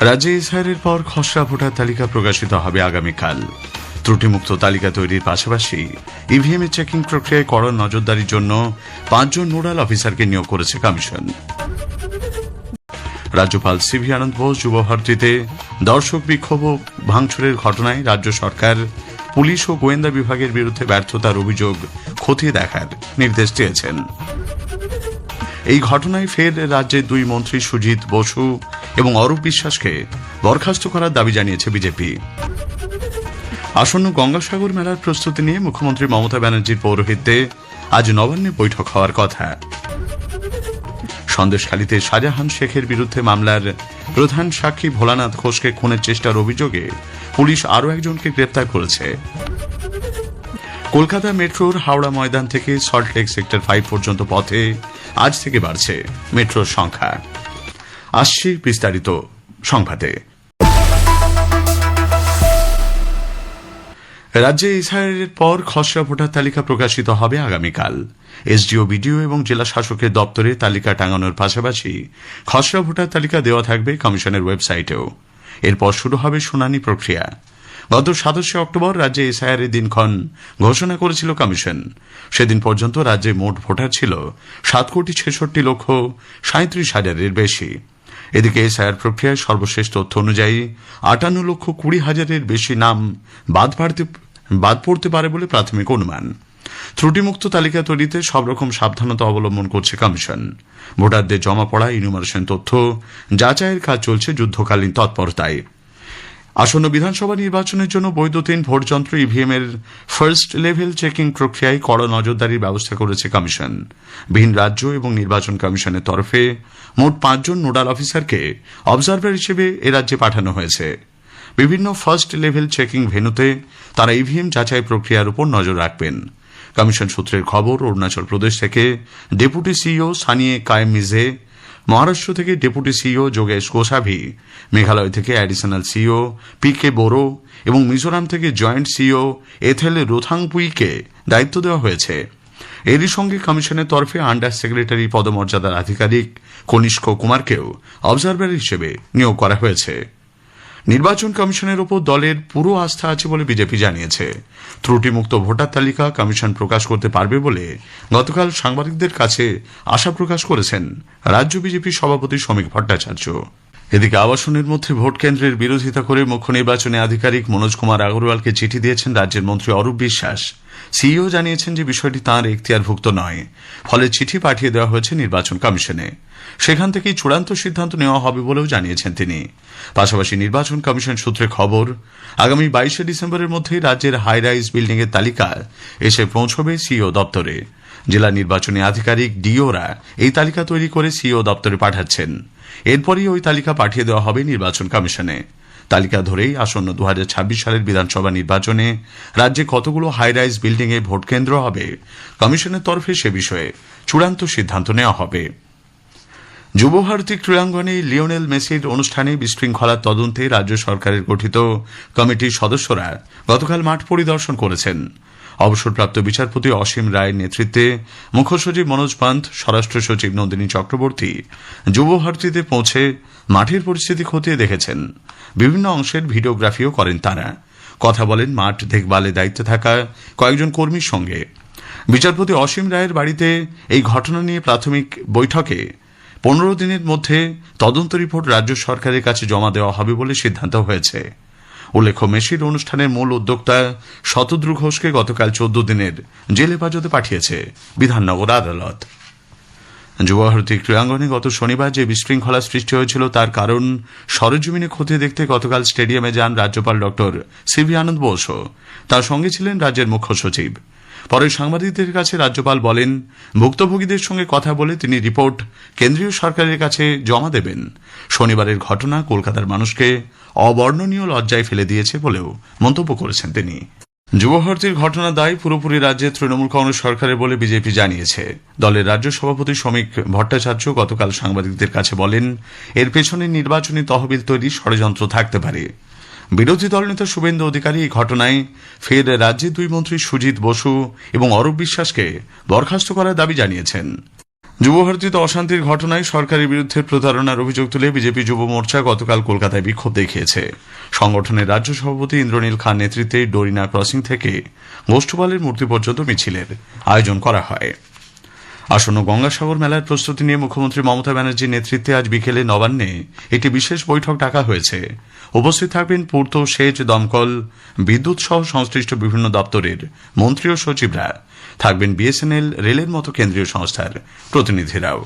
রাজ্যে এসআইআরের পর খসড়া ভোটার তালিকা প্রকাশিত হবে আগামীকাল। ত্রুটিমুক্ত তালিকা তৈরির পাশাপাশি ইভিএম এর চেকিং প্রক্রিয়ায় কড়া নজরদারির জন্য পাঁচজন নোডাল অফিসারকে নিয়োগ করেছে কমিশন। রাজ্যপাল সিভি আনন্দ বোস যুব ভারতীতে দর্শক বিক্ষোভ ও ভাঙচুরের ঘটনায় রাজ্য সরকার, পুলিশ ও গোয়েন্দা বিভাগের বিরুদ্ধে ব্যর্থতার অভিযোগ খতিয়ে দেখার নির্দেশ দিয়েছেন। এই ঘটনায় ফের রাজ্যের দুই মন্ত্রী সুজিত বসু এবং অরূপ বিশ্বাসকে বরখাস্ত করার দাবি জানিয়েছে বিজেপি। আসন্ন গঙ্গাসাগর মেলার প্রস্তুতি নিয়ে মুখ্যমন্ত্রী মমতা ব্যানার্জির পৌরোহিত্যে আজ নবান্নে বৈঠক হওয়ার কথা। সন্দেশখালীতে শাহজাহান শেখের বিরুদ্ধে মামলার প্রধান সাক্ষী ভোলানাথ ঘোষকে খুনের চেষ্টার অভিযোগে পুলিশ আরও একজনকে গ্রেপ্তার করেছে। কলকাতা মেট্রোর হাওড়া ময়দান থেকে সল্টলেক সেক্টর ফাইভ পর্যন্ত পথে আজ থেকে বাড়ছে মেট্রোর সংখ্যা। আসছে বিস্তারিত সংবাদে। রাজ্যে এসআইআরের পর খসড়া ভোটার তালিকা প্রকাশিত হবে আগামীকাল। এসডিও, বিডিও এবং জেলা শাসকের দপ্তরে তালিকা টাঙানোর পাশাপাশি খসড়া ভোটার তালিকা দেওয়া থাকবে কমিশনের ওয়েবসাইটেও। এরপর শুরু হবে শুনানি প্রক্রিয়া। গত সাতাশে অক্টোবর রাজ্যে এসআইআর এর দিনক্ষণ ঘোষণা করেছিল কমিশন। সেদিন পর্যন্ত রাজ্যে মোট ভোটার ছিল সাত কোটি ছেষট্টি লক্ষ সাঁত্রিশ হাজারের বেশি। এদিকে এসআইআর প্রক্রিয়ায় সর্বশেষ তথ্য অনুযায়ী আটান্ন লক্ষ কুড়ি হাজারের বেশি নাম বাদ বাদ পড়তে পারে বলে প্রাথমিক অনুমান। ত্রুটিমুক্ত তালিকা তৈরিতে সব রকম সাবধানতা অবলম্বন করছে কমিশন। ভোটারদের জমা পড়া ইনুমারেশন তথ্য, যাচাইয়ের কাজ চলছে যুদ্ধকালীন তৎপরতায়। আসন্ন বিধানসভা নির্বাচনের জন্য বৈদ্যুতিন ভোটযন্ত্র ইভিএম এর ফার্স্ট লেভেল চেকিং প্রক্রিয়ায় কড়া নজরদারির ব্যবস্থা করেছে কমিশন। ভিন রাজ্য এবং নির্বাচন কমিশনের তরফে মোট পাঁচজন নোডাল অফিসারকে অবজারভার হিসেবে এ রাজ্যে পাঠানো হয়েছে। বিভিন্ন ফার্স্ট লেভেল চেকিং ভেন্যুতে তারা ইভিএম যাচাই প্রক্রিয়ার উপর নজর রাখবেন। কমিশন সূত্রের খবর, অরুণাচল প্রদেশ থেকে ডেপুটি সিইও সানিয়ে কায়েম মিজে মহারাষ্ট্র থেকে ডেপুটি সিইও যোগেশ গোসাভি মেঘালয় থেকে additional CEO P K Boro এবং মিজোরাম থেকে জয়েন্ট সিইও এথেল রোথাংপুইকে দায়িত্ব দেওয়া হয়েছে। এরই সঙ্গে কমিশনের তরফে আন্ডার সেক্রেটারি পদমর্যাদার আধিকারিক কনিষ্ক কুমারকেও অবজারভার হিসেবে নিয়োগ করা হয়েছে। নির্বাচন কমিশনের ওপর দলের পুরো আস্থা আছে বলে বিজেপি জানিয়েছে। ত্রুটিমুক্ত ভোটার তালিকা কমিশন প্রকাশ করতে পারবে বলে গতকাল সাংবাদিকদের কাছে আশা প্রকাশ করেছেন রাজ্য বিজেপি সভাপতি শ্রমিক ভট্টাচার্য। এদিকে আবাসনের মধ্যে ভোট কেন্দ্রের বিরোধিতা করে মুখ্য নির্বাচনী আধিকারিক মনোজ কুমার আগরওয়ালকে চিঠি দিয়েছেন রাজ্যের মন্ত্রী অরূপ বিশ্বাস। সিইও জানিয়েছেন যে বিষয়টি তাঁর এখতিয়ারভুক্ত নয়। ফলে চিঠি পাঠিয়ে দেওয়া হয়েছে নির্বাচন কমিশনে। সেখান থেকেই চূড়ান্ত সিদ্ধান্ত নেওয়া হবে বলেও জানিয়েছেন তিনি। পাশাপাশি নির্বাচন কমিশন সূত্রে খবর, আগামী বাইশে ডিসেম্বরের মধ্যেই রাজ্যের হাই রাইজ বিল্ডিং এর তালিকা এসে পৌঁছবে সিইও দপ্তরে। জেলা নির্বাচনী আধিকারিক ডিওরা এই তালিকা তৈরি করে সিইও দপ্তরে পাঠাচ্ছেন। এরপরই ওই তালিকা পাঠিয়ে দেওয়া হবে নির্বাচন কমিশনে। তালিকা ধরেই আসন্ন দু হাজার ছাব্বিশ সালের বিধানসভা নির্বাচনে রাজ্যে কতগুলো হাইরাইজ বিল্ডিংয়ে ভোটকেন্দ্র হবে? কমিশনের তরফে সে বিষয়ে চূড়ান্ত সিদ্ধান্ত নেওয়া হবে। যুবভারতী ক্রীড়াঙ্গনে লিওনেল মেসির অনুষ্ঠানে বিশৃঙ্খলার তদন্তে রাজ্য সরকারের গঠিত কমিটির সদস্যরা গতকাল মাঠ পরিদর্শন করেছেন। অবসরপ্রাপ্ত বিচারপতি অসীম রায়ের নেতৃত্বে মুখ্য সচিব মনোজ পান্ত স্বরাষ্ট্র সচিব নন্দিনী চক্রবর্তী যুবভারতীতে পৌঁছে মাঠের পরিস্থিতি খতিয়ে দেখেছেন। বিভিন্ন অংশের ভিডিওগ্রাফিও করেন তারা। কথা বলেন মাঠ দেখভালে দায়িত্বে থাকা কয়েকজন কর্মীর সঙ্গে। বিচারপতি অসীম রায়ের বাড়িতে এই ঘটনা নিয়ে প্রাথমিক বৈঠকে পনেরো দিনের মধ্যে তদন্ত রিপোর্ট রাজ্য সরকারের কাছে জমা দেওয়া হবে বলে সিদ্ধান্ত হয়েছে। উল্লেখ্য, মেসির অনুষ্ঠানের মূল উদ্যোক্তা শতদ্রু ঘোষকে গতকাল চোদ্দ দিনের জেল হেফাজতে পাঠিয়েছে বিধাননগর আদালত। যুবভারতী ক্রীড়াঙ্গনে গত শনিবার যে বিশৃঙ্খলা সৃষ্টি হয়েছিল, তার কারণ সরজমিনে ক্ষতি দেখতে গতকাল স্টেডিয়ামে যান রাজ্যপাল ডক্টর সিভি আনন্দ বোসও। তার সঙ্গে ছিলেন রাজ্যের মুখ্য সচিব। পরে সাংবাদিকদের কাছে রাজ্যপাল বলেন, ভুক্তভোগীদের সঙ্গে কথা বলে তিনি রিপোর্ট কেন্দ্রীয় সরকারের কাছে জমা দেবেন। শনিবারের ঘটনা কলকাতার মানুষকে অবর্ণনীয় লজ্জায় ফেলে দিয়েছে বলেও মন্তব্য করেছেন তিনি। যুবভারতীর ঘটনা দায় পুরোপুরি রাজ্যের তৃণমূল কংগ্রেস সরকারের বলে বিজেপি জানিয়েছে। দলের রাজ্য সভাপতি শ্রমিক ভট্টাচার্য গতকাল সাংবাদিকদের কাছে বলেন, এর পেছনে নির্বাচনী তহবিল তৈরি ষড়যন্ত্র থাকতে পারে। বিরোধী দলনেতা শুভেন্দু অধিকারী এই ঘটনায় ফের রাজ্যের দুই মন্ত্রী সুজিত বসু এবং অরূপ বিশ্বাসকে বরখাস্ত করার দাবি জানিয়েছেন। যুবভারতীতে অশান্তির ঘটনায় সরকারের বিরুদ্ধে প্রতারণার অভিযোগ তুলে বিজেপি যুব মোর্চা গতকাল কলকাতায় বিক্ষোভ দেখিয়েছে। সংগঠনের রাজ্য সভাপতি ইন্দ্রনীল খান নেতৃত্বে ডোরিনা ক্রসিং থেকে গোষ্ঠপালের মূর্তি পর্যন্ত মিছিলের আয়োজন করা হয়। আসন্ন গঙ্গাসাগর মেলার প্রস্তুতি নিয়ে মুখ্যমন্ত্রী মমতা ব্যানার্জির নেতৃত্বে আজ বিকেলে নবান্নে একটি বিশেষ বৈঠক ডাকা হয়েছে। উপস্থিত থাকবেন পূর্ত সেচ, দমকল, বিদ্যুৎ সহ সংশ্লিষ্ট বিভিন্ন দপ্তরের মন্ত্রী ও সচিবরা। থাকবেন বিএসএনএল রেলের মতো কেন্দ্রীয় সংস্থার প্রতিনিধিরাও।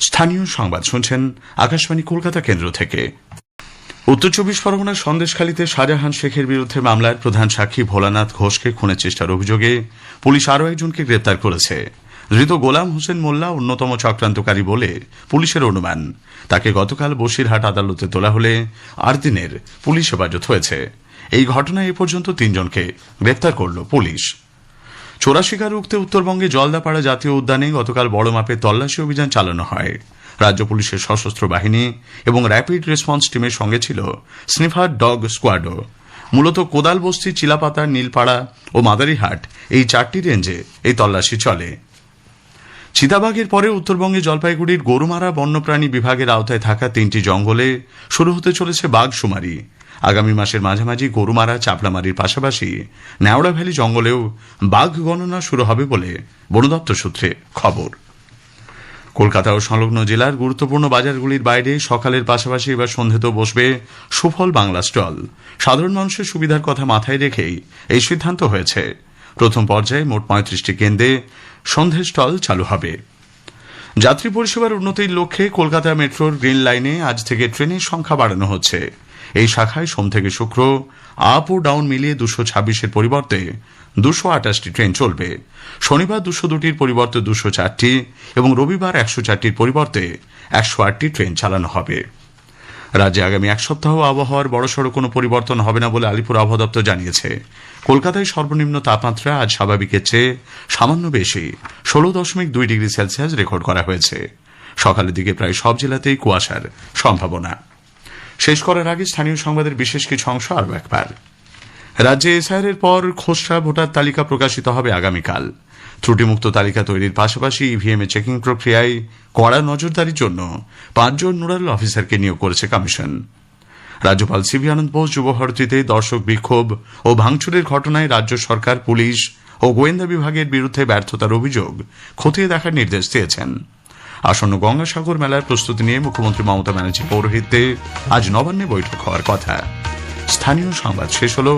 স্থানীয় সংবাদ শুনছেন আকাশবাণী কলকাতা কেন্দ্র থেকে। উত্তর চব্বিশ পরগনার সন্দেশখালীতে শাহজাহান শেখের বিরুদ্ধে মামলার প্রধান সাক্ষী ভোলানাথ ঘোষকে খুনের চেষ্টার অভিযোগে পুলিশ আরও একজনকে গ্রেপ্তার করেছে। ধৃত গোলাম হোসেন মোল্লা অন্যতম চক্রান্তকারী বলে পুলিশের অনুমান। তাকে গতকাল বসিরহাট আদালতে তোলা হলে আট দিনের পুলিশ হেফাজত হয়েছে। এই ঘটনায় এ পর্যন্ত তিনজনকে গ্রেপ্তার করল পুলিশ। চোরা শিকার রুখতে উত্তরবঙ্গে জলদাপাড়া জাতীয় উদ্যানে গতকাল বড় মাপের তল্লাশি অভিযান চালানো হয়। রাজ্য পুলিশের সশস্ত্র বাহিনী এবং র্যাপিড রেসপন্স টিমের সঙ্গে ছিল স্নিফার ডগ স্কোয়াডও। মূলত কোদাল বস্তি, চিলাপাতা, নীলপাড়া ও মাদারিহাট এই চারটি রেঞ্জে এই তল্লাশি চলে। চিতাবাঘের পরে উত্তরবঙ্গে জলপাইগুড়ির গরুমারা বন্যপ্রাণী বিভাগের আওতায় থাকা তিনটি জঙ্গলে শুরু হতে চলেছে বাঘ শুমারি আগামী মাসের মাঝামাঝি গরুমারা চাপড়ামারির পাশাপাশি ন্যাওড়া ভ্যালি জঙ্গলেও বাঘ গণনা শুরু হবে বলে বন দপ্তর সূত্রে খবর। কলকাতা ও সংলগ্ন জেলার গুরুত্বপূর্ণ বাজারগুলির বাইরে সকালের পাশাপাশি এবার সন্ধ্যেতেও বসবে সুফল বাংলা স্টল। সাধারণ মানুষের সুবিধার কথা মাথায় রেখেই এই সিদ্ধান্ত হয়েছে। প্রথম পর্যায়ে মোট পঁয়ত্রিশটি কেন্দ্রে সন্ধে স্টল চালু হবে। যাত্রী পরিষেবার উন্নতির লক্ষ্যে কলকাতা মেট্রোর গ্রিন লাইনে আজ থেকে ট্রেনের সংখ্যা বাড়ানো হচ্ছে। এই শাখায় সোম থেকে শুক্র, আপ ও ডাউন মিলিয়ে দুশো ছাব্বিশের পরিবর্তে দুশো আটাশটি ট্রেন চলবে। শনিবার দুশো দুটির পরিবর্তে দুশো চারটি এবং রবিবার একশো চারটির পরিবর্তে একশো আটটি ট্রেন চালানো হবে। রাজ্যে আগামী এক সপ্তাহ আবহাওয়ার বড়সড় কোনো পরিবর্তন হবে না বলে আলিপুর আবহাওয়া দপ্তর জানিয়েছে। কলকাতায় সর্বনিম্ন তাপমাত্রা আজ স্বাভাবিকের চেয়ে সামান্য বেশি, ষোলো দশমিক দুই ডিগ্রি সেলসিয়াস রেকর্ড করা হয়েছে। সকালের দিকে প্রায় সব জেলাতেই কুয়াশার সম্ভাবনা। শেষ করার আগে স্থানীয় সংবাদের বিশেষ কিছু অংশ আরও একবার। রাজ্যে এসআইআর এর পর খসড়া ভোটার তালিকা প্রকাশিত হবে আগামীকাল। ত্রুটিমুক্ত তালিকা তৈরির পাশাপাশি ইভিএম এ চেকিং প্রক্রিয়ায় কড়া নজরদারির জন্য পাঁচজন নোডাল অফিসারকে নিয়োগ করেছে কমিশন। রাজ্যপাল সিভি আনন্দ বোস যুবভারতীতে দর্শক বিক্ষোভ ও ভাঙচুরের ঘটনায় রাজ্য সরকার, পুলিশ ও গোয়েন্দা বিভাগের বিরুদ্ধে ব্যর্থতার অভিযোগ খতিয়ে দেখার নির্দেশ দিয়েছেন। আসন্ন গঙ্গাসাগর মেলার প্রস্তুতি নিয়ে মুখ্যমন্ত্রী মমতা ব্যানার্জি পৌরোহিত্যে আজ নবান্নে বৈঠক হওয়ার কথা। স্থানীয় সংবাদ শেষ হল।